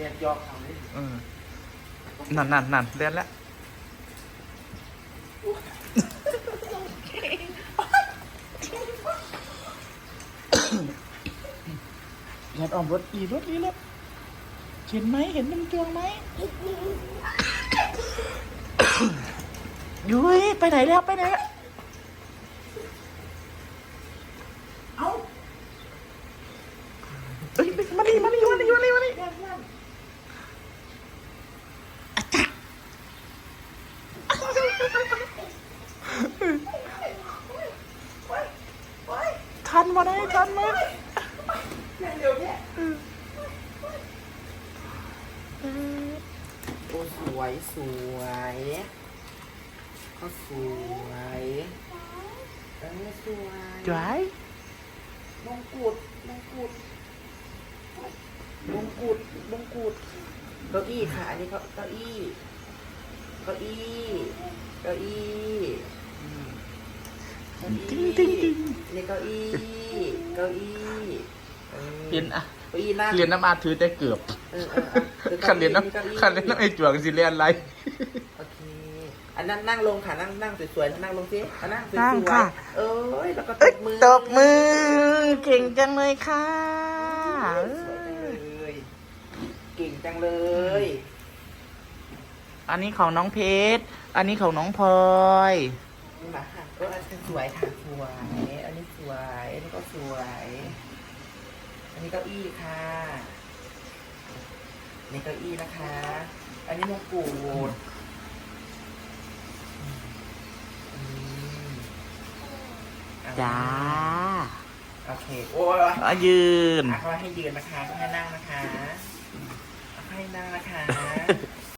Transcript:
รียนยอกเขาเลยเออนั่นนั่นนั่นเรียนแล้วเรียนออมรถอีรถอีรถเห็นไหมเห็นมันจวงไหมยุ้ยไปไหนแล้วไปไหนแล้วเอาเอ้ยมานี่มานี่มานี่มานี่มานี่อาจารย์ ทันมาได้ทันมาเร็วเนี่ยโอ้สวยสวยเขาสวยเออสวยจ๋วยมงกุฎมงกุฎมงกุฎมงกุฎเก้าอี้ค่ะอันนี้เก้าเก้าอี้ เก้าอี้เก้าอี้อืมเก้าอี้ติ๊งติ๊งติ๊งนี่เก้าอี้เก้าอี้ออเรียนอะเก้าอี้นั่งเรียนน้ำอาถือได้เกือบเออเออเออขันเรียนน้ก้าอี้ำขันเรียนน้ำไอ้จวงสิเรียนอะไรโอเคอันนั้นนั่งลงค่ะนั่งนั่งสวยๆนั่งลงสิอะนั่งสวยนั่งๆค่ะเอ้ยแล้วก็ตเอ้ยบมือตบมือ เก่งจังเลยค่ะสวยจังเลยเก่งจังเลย อันนี้ของน้องเพชร อันนี้ของน้องพลอยนี่มาค่ะก็อันนี้สวยค่ะสวย อันนี้สวย อันนี้ก็สวย อันนี้เก้าอี้ค่ะอันนี้เก้าอี้นะคะ อันนี้มงกุฎอืมอ่จ้า โอเค โอ้ยอะยืนอะเขาให้ยืนนะคะเขาให้นั่งนะคะเขาให้นั่งนะคะ